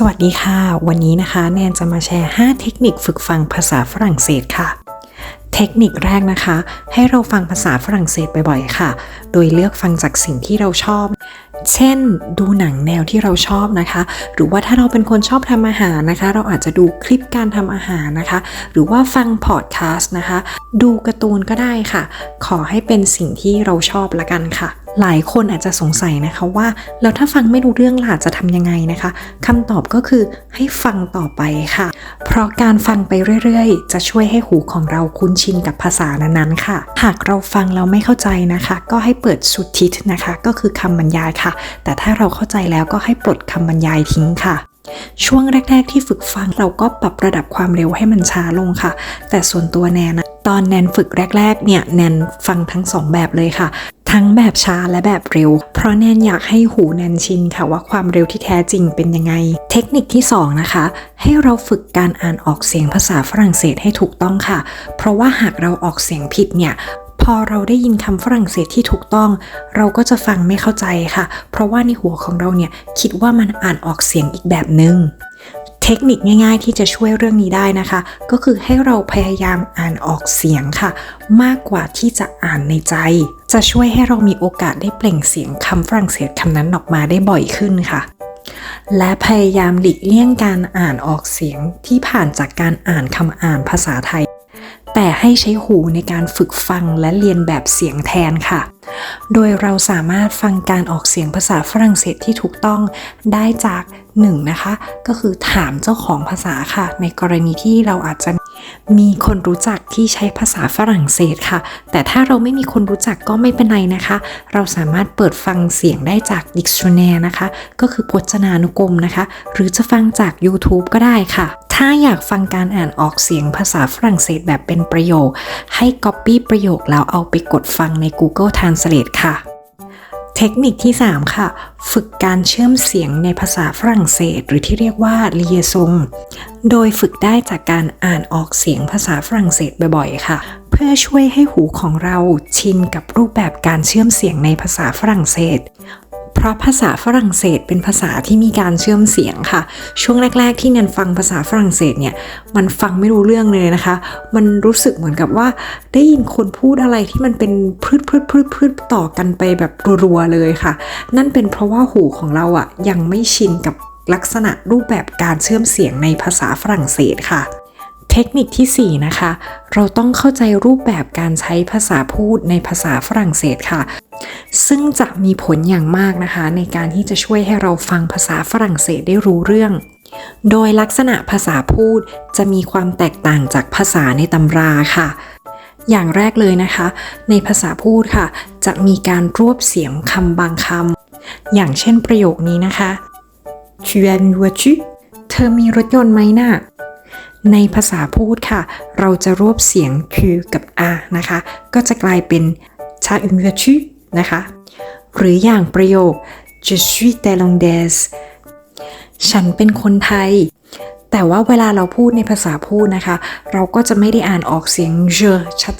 สวัสดีค่ะ วันนี้นะคะ แนนจะมาแชร์ 5 เทคนิคฝึกฟังภาษาฝรั่งเศสค่ะ เทคนิคแรกนะคะ ให้เราฟังภาษาฝรั่งเศสบ่อยๆค่ะ โดยเลือกฟังจากสิ่งที่เราชอบ เช่น ดูหนังแนวที่เราชอบนะคะ หรือว่าถ้าเราเป็นคนชอบทำอาหารนะคะ เราอาจจะดูคลิปการทำอาหารนะคะ หรือว่าฟังพอดแคสต์นะคะ ดูการ์ตูนก็ได้ค่ะ ขอให้เป็นสิ่งที่เราชอบละกันค่ะ หลายคนอาจจะสงสัยนะคะว่าแล้วถ้าฟังไม่รู้เรื่องล่ะจะทำยังไงนะคะคำตอบก็คือให้ฟังต่อไปค่ะ เพราะการฟังไปเรื่อยๆ จะช่วยให้หูของเราคุ้นชินกับภาษานั้นๆค่ะ หากเราฟังแล้วไม่เข้าใจนะคะ ก็ให้เปิดสุดทิศนะคะ ก็คือคำบรรยายค่ะ แต่ถ้าเราเข้าใจแล้วก็ให้ปลดคำบรรยายทิ้งค่ะช่วงแรก ๆ ที่ฝึกฟังเราก็ปรับระดับความเร็วให้มันช้าลงค่ะ แต่ส่วนตัวแนนนะตอนแนนฝึกแรก ๆ เนี่ยแนนฟังทั้งสองแบบเลยค่ะ ทั้งแบบช้าและแบบเร็ว เพราะแนนอยากให้หูแนนชินค่ะว่าความเร็วที่แท้จริงเป็นยังไง เทคนิคที่ 2 นะคะ ให้เราฝึกการอ่านออกเสียงภาษาฝรั่งเศสให้ถูกต้องค่ะ เพราะว่าหากเราออกเสียงผิดเนี่ยพอเราได้ยินคำฝรั่งเศสที่ถูกต้อง เราก็จะฟังไม่เข้าใจค่ะ เพราะว่าในหัวของเราเนี่ยคิดว่ามันอ่านออกเสียงอีกแบบหนึง่ง เทคนิคง่าย ๆ ที่จะช่วยเรื่องนี้ได้นะคะ ก็คือให้เราพยายามอ่านออกเสียงค่ะ มากกว่าที่จะอ่านในใจ จะช่วยให้เรามีโอกาสได้เปล่งเสียงคำฝรั่งเศสคำนั้นออกมาได้บ่อยขึ้นค่ะ และพยายามหลีกเลี่ยงการอ่านออกเสียงที่ผ่านจากการอ่านคำอ่านภาษาไทย แต่ให้ใช้หูในการฝึกฟังและเรียนแบบเสียงแทนค่ะ โดยเราสามารถฟังการออกเสียงภาษาฝรั่งเศสที่ถูกต้องได้จากหนึ่งนะคะ ก็คือถามเจ้าของภาษาค่ะ ในกรณีที่เราอาจจะมีคนรู้จักที่ใช้ภาษาฝรั่งเศสค่ะ แต่ถ้าเราไม่มีคนรู้จักก็ไม่เป็นไรนะคะ เราสามารถเปิดฟังเสียงได้จาก Dictionary นะคะ ก็คือพจนานุกรมนะคะ หรือจะฟังจาก YouTube ก็ได้ค่ะ ถ้าอยากฟังการอ่านออกเสียงภาษาฝรั่งเศสแบบเป็นประโยค ให้ Copy ประโยคแล้วเอาไปกดฟังใน Google Translate ค่ะ เทคนิคที่ 3 ค่ะ ฝึกการเชื่อมเสียงในภาษาฝรั่งเศส หรือที่เรียกว่า liaison โดยฝึกได้จากการอ่านออกเสียงภาษาฝรั่งเศสบ่อยๆ ค่ะ เพื่อช่วยให้หูของเราชินกับรูปแบบการเชื่อมเสียงในภาษาฝรั่งเศส เพราะภาษาฝรั่งเศสเป็นภาษาที่มีการเชื่อมเสียงค่ะ ช่วงแรก ๆ ที่แนนฟังภาษาฝรั่งเศสเนี่ยมันฟังไม่รู้เรื่องเลยนะคะ มันรู้สึกเหมือนกับว่าได้ยินคนพูดอะไรที่มันเป็นพืดพืดพืดพืดต่อกันไปแบบรัวๆเลยค่ะ นั่นเป็นเพราะว่าหูของเราอะ่ะยังไม่ชินกับลักษณะรูปแบบการเชื่อมเสียงในภาษาฝรั่งเศสค่ะ ทคนิคที่ 4 นะคะ เราต้องเข้าใจรูปแบบการใช้ภาษาพูดในภาษาฝรั่งเศสค่ะ ซึ่งจะมีผลอย่างมากนะคะ ในการที่จะช่วยให้เราฟังภาษาฝรั่งเศสได้รู้เรื่อง โดยลักษณะภาษาพูดจะมีความแตกต่างจากภาษาในตำราค่ะ อย่างแรกเลยนะคะ ในภาษาพูดค่ะ จะมีการรวบเสียงคำบางคำอย่างเช่นประโยคนี้นะคะ Tu as une voiture เธอมีรถยนต์ไหมน่ะ ในภาษาพูดค่ะ เราจะรวบเสียง tu กับ a นะคะ ก็จะกลายเป็น tu as une voiture นะคะ หรืออย่างประโยค je suis thaïlandaise ฉันเป็นคนไทย แต่ว่าเวลาเราพูดในภาษาพูดนะคะ เราก็จะไม่ได้อ่านออกเสียง je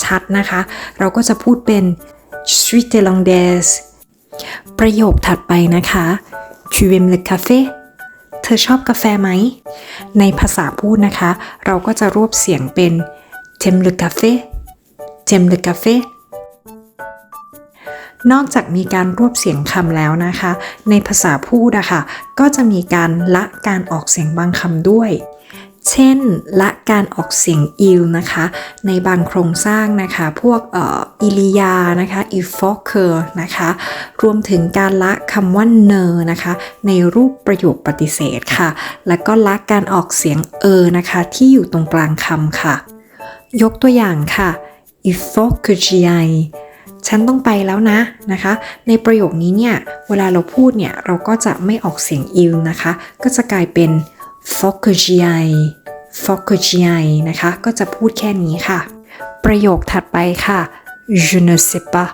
ชัดๆนะคะ เราก็จะพูดเป็น je suis thaïlandaise ประโยคถัดไปนะคะ tu aimes le café ธอชอบกาแฟไหม ในภาษาพูดนะคะ เราก็จะรวบเสียงเป็น t'aimes le café t'aimes le café นอกจากมีการรวบเสียงคำแล้วนะคะ ในภาษาพูดอะค่ะก็จะมีการละการออกเสียงบางคำด้วย เช่น ละ การออกเสียงอิลนะคะ ในบางโครงสร้างนะคะ พวกอิลิยานะคะอีฟอกเคอร์นะคะ รวมถึงการละคำว่าเนอนะคะ ในรูปประโยคปฏิเสธค่ะ แล้วก็ละการออกเสียงเออนะคะ ที่อยู่ตรงกลางคำค่ะ ยกตัวอย่างค่ะ i f o k g i ฉันต้องไปแล้วนะนะคะ ในประโยคนี้เนี่ย เวลาเราพูดเนี่ย เราก็จะไม่ออกเสียงอิลนะคะ ก็จะกลายเป็น f o k g i f o k g i นะคะ ก็จะพูดแค่นี้ค่ะ ประโยคถัดไปค่ะ je ne sais pas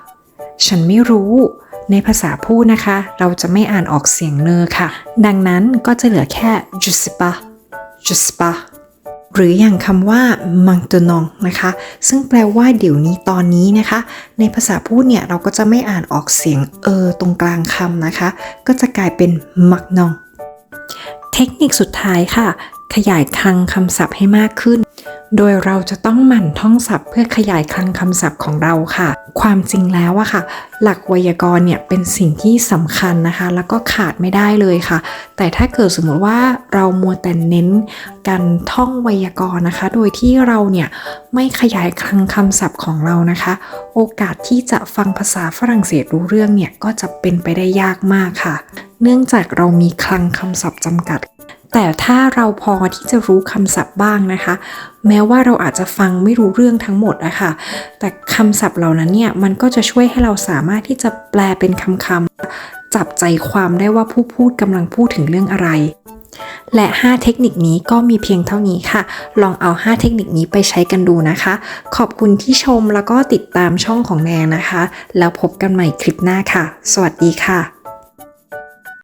ฉันไม่รู้ ในภาษาพูดนะคะ เราจะไม่อ่านออกเสียงเนอค่ะ ดังนั้นก็จะเหลือแค่ je sais pas je sais pas หรืออย่างคำว่า maintenant นะคะ ซึ่งแปลว่าเดี๋ยวนี้ตอนนี้นะคะ ในภาษาพูดเนี่ยเราก็จะไม่อ่านออกเสียงเออตรงกลางคำนะคะ ก็จะกลายเป็น maintenant เทคนิคสุดท้ายค่ะ ขยายคลังคำศัพท์ให้มากขึ้น โดยเราจะต้องหมั่นท่องศัพท์ เพื่อขยายคลังคำศัพท์ของเราค่ะ ความจริงแล้วอะค่ะ หลักไวยากรณ์เนี่ยเป็นสิ่งที่สำคัญนะคะ แล้วก็ขาดไม่ได้เลยค่ะ แต่ถ้าเกิดสมมติว่าเรามัวแต่เน้นการท่องไวยากรณ์นะคะ โดยที่เราเนี่ยไม่ขยายคลังคำศัพท์ของเรานะคะ โอกาสที่จะฟังภาษาฝรั่งเศสรู้เรื่องเนี่ยก็จะเป็นไปได้ยากมากค่ะ เนื่องจากเรามีคลังคำศัพท์จำกัด แต่ถ้าเราพอที่จะรู้คำศัพท์บ้างนะคะ แม้ว่าเราอาจจะฟังไม่รู้เรื่องทั้งหมดนะคะแต่คำศัพท์เหล่านั้นเนี่ยมันก็จะช่วยให้เราสามารถที่จะแปลเป็นคำคำๆจับใจความได้ว่าผู้พูดกำลังพูดถึงเรื่องอะไร และ 5 เทคนิคนี้ก็มีเพียงเท่านี้ค่ะ ลองเอา 5 เทคนิคนี้ไปใช้กันดูนะคะ ขอบคุณที่ชมแล้วก็ติดตามช่องของแนนนะคะ แล้วพบกันใหม่คลิปหน้าค่ะ สวัสดีค่ะ